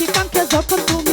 și cam că zopăr cum